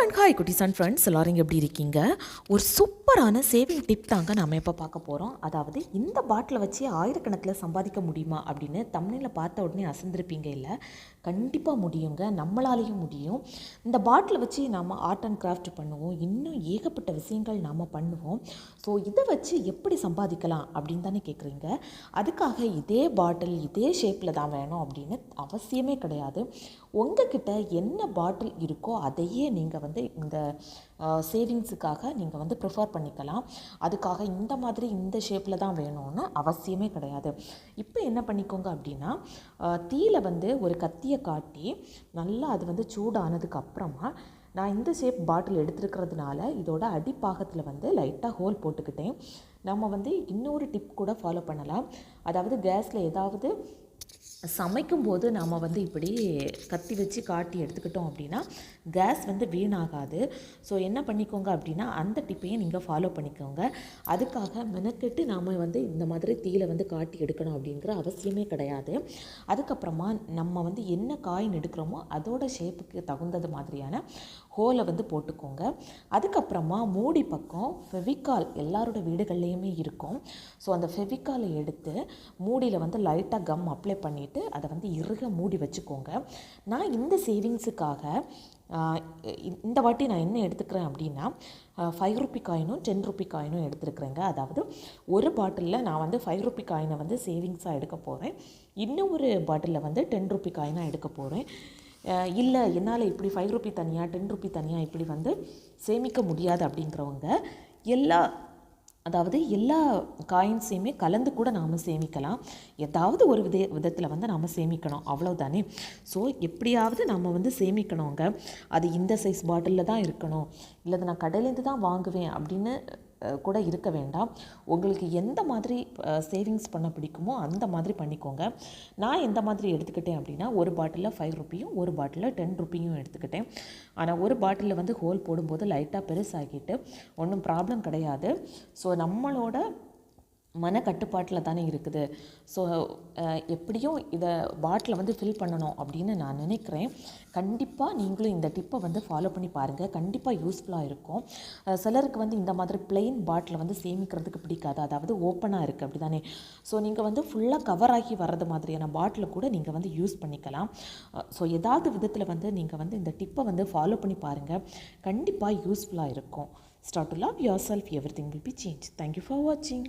And hi குட்டிஸ் and friends எல்லாரும் எப்படி இருக்கீங்க? ஒரு சூப்பர் சூப்பரான சேவிங் டிப் தாங்க நம்ம இப்போ பார்க்க போகிறோம் அதாவது இந்த பாட்டிலை வச்சு ஆயிரக்கணக்கில் சம்பாதிக்க முடியுமா அப்படின்னு தமிழில் பார்த்த உடனே அசந்திருப்பீங்க இல்லை? கண்டிப்பாக முடியுங்க. நம்மளாலேயும் முடியும். இந்த பாட்டிலை வச்சு நாம் ஆர்ட் அண்ட் கிராஃப்ட் பண்ணுவோம். இன்னும் ஏகப்பட்ட விஷயங்கள் நாம் பண்ணுவோம். ஸோ இதை வச்சு எப்படி சம்பாதிக்கலாம் அப்படின்னு தானே கேட்குறீங்க அதுக்காக இதே பாட்டில் இதே ஷேப்பில் தான் வேணும் அப்படின்னு அவசியமே கிடையாது. உங்ககிட்ட என்ன பாட்டில் இருக்கோ அதையே நீங்கள் வந்து இந்த சேவிங்ஸுக்காக நீங்கள் வந்து ப்ரிஃபர் பண்ணிக்கலாம். அதுக்காக இந்த மாதிரி இந்த ஷேப்பில் தான் வேணும்னு அவசியமே கிடையாது. இப்போ என்ன பண்ணிக்கோங்க அப்படின்னா தீயில் வந்து ஒரு கத்தியை காட்டி நல்லா அது வந்து சூடானதுக்கு அப்புறமா நான் இந்த ஷேப் பாட்டில் எடுத்துருக்கிறதுனால இதோட அடிப்பாகத்தில் வந்து லைட்டாக ஹோல் போட்டுக்கிட்டேன். நம்ம வந்து இன்னொரு டிப் கூட ஃபாலோ பண்ணலாம். அதாவது கேஸில் ஏதாவது சமைக்கும்போது நாம் வந்து இப்படி கத்தி வச்சு காட்டி எடுத்துக்கிட்டோம் அப்படின்னா கேஸ் வந்து வீணாகாது. ஸோ என்ன பண்ணிக்கோங்க அப்படின்னா அந்த டிப்பையும் நீங்கள் ஃபாலோ பண்ணிக்கோங்க. அதுக்காக மெனக்கெட்டு நாம் வந்து இந்த மாதிரி தீயில வந்து காட்டி எடுக்கணும் அப்படிங்கிற அவசியமே கிடையாது. அதுக்கப்புறமா நம்ம வந்து என்ன காயின் எடுக்கிறோமோ அதோட ஷேப்புக்கு தகுந்தது மாதிரியான ஹோலை வந்து போட்டுக்கோங்க. அதுக்கப்புறமா மூடி பக்கம் ஃபெவிக்கால் எல்லாரோட வீடுகள்லேயுமே இருக்கும். ஸோ அந்த ஃபெவிக்காலை எடுத்து மூடியில் வந்து லைட்டாக கம் அப்ளை பண்ணிவிட்டு அதை வந்து இறுக மூடி வச்சுக்கோங்க. நான் இந்த சேவிங்ஸுக்காக இந்த வாட்டி நான் என்ன எடுத்துக்கிறேன் அப்படின்னா ஃபைவ் ருபி காயினும் டென் ருபி காயினும் எடுத்துருக்குறேங்க. அதாவது ஒரு பாட்டிலில் நான் வந்து ஃபைவ் ருபி காயினை வந்து சேவிங்ஸாக எடுக்க போகிறேன் இன்னும் ஒரு பாட்டிலில் வந்து டென் ருபி காயினாக எடுக்க போகிறேன் இல்லை என்னால் இப்படி ஃபைவ் ருபி தனியாக டென் ருபி தனியாக இப்படி வந்து சேமிக்க முடியாது அப்படிங்கிறவங்க எல்லா அதாவது எல்லா காயின்ஸையுமே கலந்து கூட நாம் சேமிக்கலாம். ஏதாவது ஒரு வித விதத்தில் வந்து நாம் சேமிக்கணும். அவ்வளோதானே ஸோ எப்படியாவது நம்ம வந்து சேமிக்கணுங்க. அது இந்த சைஸ் பாட்டிலில் தான் இருக்கணும். இல்லை நான் கடையிலேருந்து தான் வாங்குவேன் அப்படின்னு கூட இருக்க வேண்டாம். உங்களுக்கு எந்த மாதிரி சேவிங்ஸ் பண்ண பிடிக்குமோ அந்த மாதிரி பண்ணிக்கோங்க. நான் எந்த மாதிரி எடுத்துக்கிட்டேன் அப்படின்னா ஒரு பாட்டிலில் ஃபைவ் ருப்பியும் ஒரு பாட்டிலில் டென் ருப்பியும் எடுத்துக்கிட்டேன். ஆனால் ஒரு பாட்டிலில் வந்து ஹோல் போடும்போது லைட்டாக பெருசாகிட்டு ஒன்றும் ப்ராப்ளம் கிடையாது. ஸோ நம்மளோட மன கட்டுப்பாட்டில் தானே இருக்குது ஸோ எப்படியும் இதை பாட்டிலை வந்து ஃபில் பண்ணணும் அப்படின்னு நான் நினைக்கிறேன். கண்டிப்பாக நீங்களும் இந்த டிப்பை வந்து ஃபாலோ பண்ணி பாருங்கள் கண்டிப்பாக யூஸ்ஃபுல்லாக இருக்கும். சிலருக்கு வந்து இந்த மாதிரி பிளெயின் பாட்டிலை வந்து சேமிக்கிறதுக்கு பிடிக்காது. அதாவது ஓப்பனாக இருக்குது அப்படி தானே ஸோ நீங்கள் வந்து ஃபுல்லாக கவர் ஆகி வர்றது மாதிரியான பாட்டில் கூட நீங்கள் வந்து யூஸ் பண்ணிக்கலாம். ஸோ ஏதாவது விதத்தில் வந்து நீங்கள் வந்து இந்த டிப்பை வந்து ஃபாலோ பண்ணி பாருங்கள் கண்டிப்பாக யூஸ்ஃபுல்லாக இருக்கும். Start to love yourself everything will be change thank you for வாட்சிங்